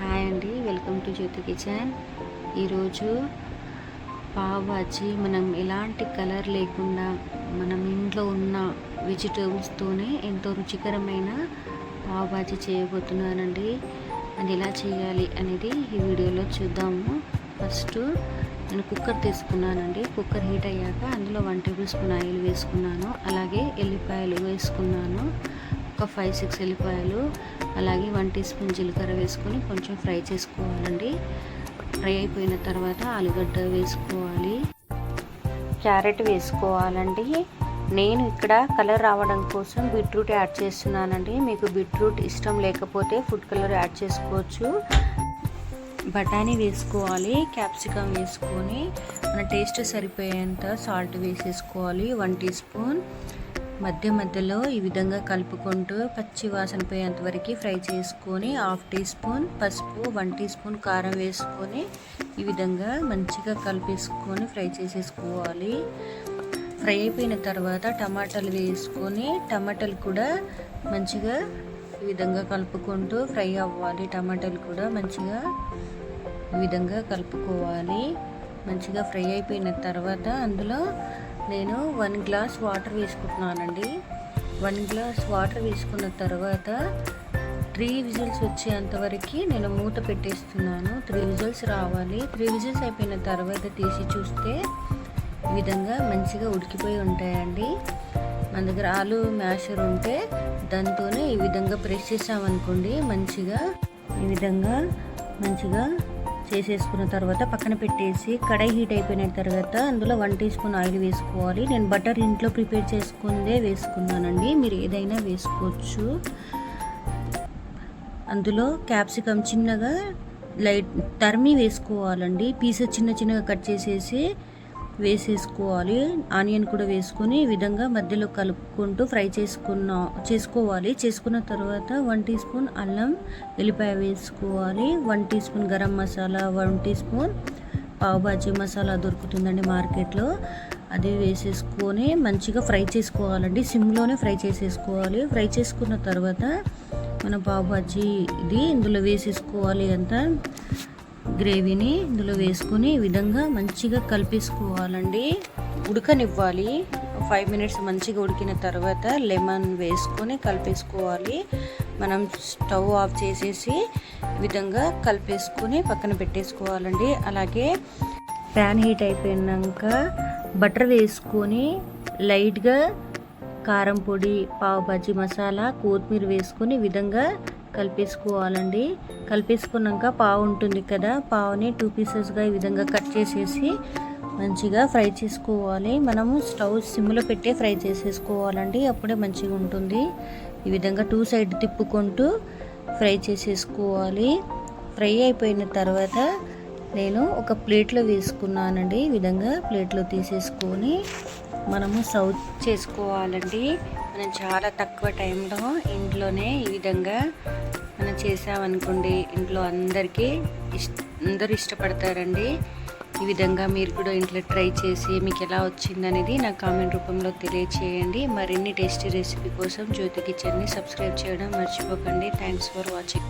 Hi అండి welcome to Jyothi kitchen. ఈరోజు పావ్ బాజీ మనం ఎలాంటి కలర్ లేకుండా మనం ఇంట్లో ఉన్న వెజిటేబుల్స్తోనే ఎంతో రుచికరమైన పావ్ బాజీ చేయబోతున్నానండి. అది ఎలా చేయాలి అనేది ఈ వీడియోలో చూద్దాము. ఫస్ట్ నేను కుక్కర్ తీసుకున్నానండి. కుక్కర్ హీట్ అయ్యాక అందులో వన్ టేబుల్ స్పూన్ ఆయిల్ వేసుకున్నాను. అలాగే ఎల్లిపాయలు వేసుకున్నాను. ఒక ఫైవ్ సిక్స్ ఎల్లిపాయలు అలాగే వన్ టీ స్పూన్ జీలకర్ర వేసుకొని కొంచెం ఫ్రై చేసుకోవాలండి. ఫ్రై అయిపోయిన తర్వాత ఆలుగడ్డ వేసుకోవాలి. క్యారెట్ వేసుకోవాలండి. నేను ఇక్కడ కలర్ రావడం కోసం బీట్రూట్ యాడ్ చేస్తున్నానండి. మీకు బీట్రూట్ ఇష్టం లేకపోతే ఫుడ్ కలర్ యాడ్ చేసుకోవచ్చు. బఠానీ వేసుకోవాలి క్యాప్సికమ్ వేసుకొని మన టేస్ట్ సరిపోయేంత సాల్ట్ వేసేసుకోవాలి వన్ టీ స్పూన్ మధ్య మధ్యలో ఈ విధంగా కలుపుకుంటూ పచ్చి వాసన పోయేంత వరకు ఫ్రై చేసుకొని హాఫ్ టీ స్పూన్ పసుపు వన్ టీ స్పూన్ కారం వేసుకొని ఈ విధంగా మంచిగా కలిపేసుకొని ఫ్రై చేసేసుకోవాలి. ఫ్రై అయిపోయిన తర్వాత టమాటాలు వేసుకొని టమాటాలు కూడా మంచిగా ఈ విధంగా కలుపుకుంటూ ఫ్రై అవ్వాలి. టమాటాలు కూడా మంచిగా ఈ విధంగా కలుపుకోవాలి. మంచిగా ఫ్రై అయిపోయిన తర్వాత అందులో నేను వన్ గ్లాస్ వాటర్ వేసుకుంటున్నానండి. వన్ గ్లాస్ వాటర్ వేసుకున్న తర్వాత త్రీ విజిల్స్ వచ్చేంతవరకు నేను మూత పెట్టేస్తున్నాను. త్రీ విజిల్స్ రావాలి. త్రీ విజిల్స్ అయిపోయిన తర్వాత తీసి చూస్తే ఈ విధంగా మంచిగా ఉడికిపోయి ఉంటాయండి. మన దగ్గర ఆలు మ్యాషర్ ఉంటే దాంతోనే ఈ విధంగా ప్రెస్ చేసామనుకోండి మంచిగా ఈ విధంగా మంచిగా చేసేసుకున్న తర్వాత పక్కన పెట్టేసి కడాయి హీట్ అయిపోయిన తర్వాత అందులో వన్ టీ స్పూన్ ఆయిల్ వేసుకోవాలి. నేను బటర్ ఇంట్లో ప్రిపేర్ చేసుకుందే వేసుకున్నానండి. మీరు ఏదైనా వేసుకోవచ్చు. అందులో క్యాప్సికమ్ చిన్నగా లైట్ తరిమి వేసుకోవాలండి. పీసెస్ చిన్న చిన్నగా కట్ చేసేసి వేసేసుకోవాలి. ఆనియన్ కూడా వేసుకొని ఈ విధంగా మధ్యలో కలుపుకుంటూ ఫ్రై చేసుకున్న చేసుకోవాలి. చేసుకున్న తర్వాత వన్ టీ స్పూన్ అల్లం వెల్లిపాయ వేసుకోవాలి. One teaspoon garam masala one teaspoon pav bhaji masala దొరుకుతుందండి మార్కెట్లో. అది వేసేసుకొని మంచిగా ఫ్రై చేసుకోవాలండి. సిమ్లోనే ఫ్రై చేసేసుకోవాలి. ఫ్రై చేసుకున్న తర్వాత మన పావుబాజీ ఇది ఇందులో వేసేసుకోవాలి అంతా. గ్రేవీని ఇందులో వేసుకొని ఈ విధంగా మంచిగా కలిపేసుకోవాలండి. ఉడకనివ్వాలి. ఫైవ్ మినిట్స్ మంచిగా ఉడికిన తర్వాత లెమన్ వేసుకొని కలిపేసుకోవాలి. మనం స్టవ్ ఆఫ్ చేసేసి విధంగా కలిపేసుకొని పక్కన పెట్టేసుకోవాలండి. అలాగే ప్యాన్ హీట్ అయిపోయినాక బటర్ వేసుకొని లైట్గా కారం పొడి పావు బజ్జీ మసాలా కొత్తిమీర వేసుకొని విధంగా కలిపేసుకోవాలండి. కలిపేసుకున్నాక పావు ఉంటుంది కదా పావుని టూ పీసెస్గా ఈ విధంగా కట్ చేసేసి మంచిగా ఫ్రై చేసుకోవాలి. మనము స్టవ్ సిమ్లో పెట్టే ఫ్రై చేసేసుకోవాలండి. అప్పుడే మంచిగా ఉంటుంది. ఈ విధంగా టూ సైడ్ తిప్పుకుంటూ ఫ్రై చేసేసుకోవాలి. ఫ్రై అయిపోయిన తర్వాత నేను ఒక ప్లేట్లో వేసుకున్నానండి. ఈ విధంగా ప్లేట్లో తీసేసుకొని మనము సర్వ్ చేసుకోవాలండి. మనం చాలా తక్కువ టైంలో ఇంట్లోనే ఈ విధంగా మనం చేసామనుకోండి ఇంట్లో అందరికీ ఇష్ట అందరూ ఇష్టపడతారండి. ఈ విధంగా మీరు కూడా ఇంట్లో ట్రై చేసి మీకు ఎలా వచ్చిందనేది నాకు కామెంట్ రూపంలో తెలియచేయండి. మరిన్ని టేస్టీ రెసిపీ కోసం జ్యోతి కిచెన్ని సబ్స్క్రైబ్ చేయడం మర్చిపోకండి. Thanks for watching.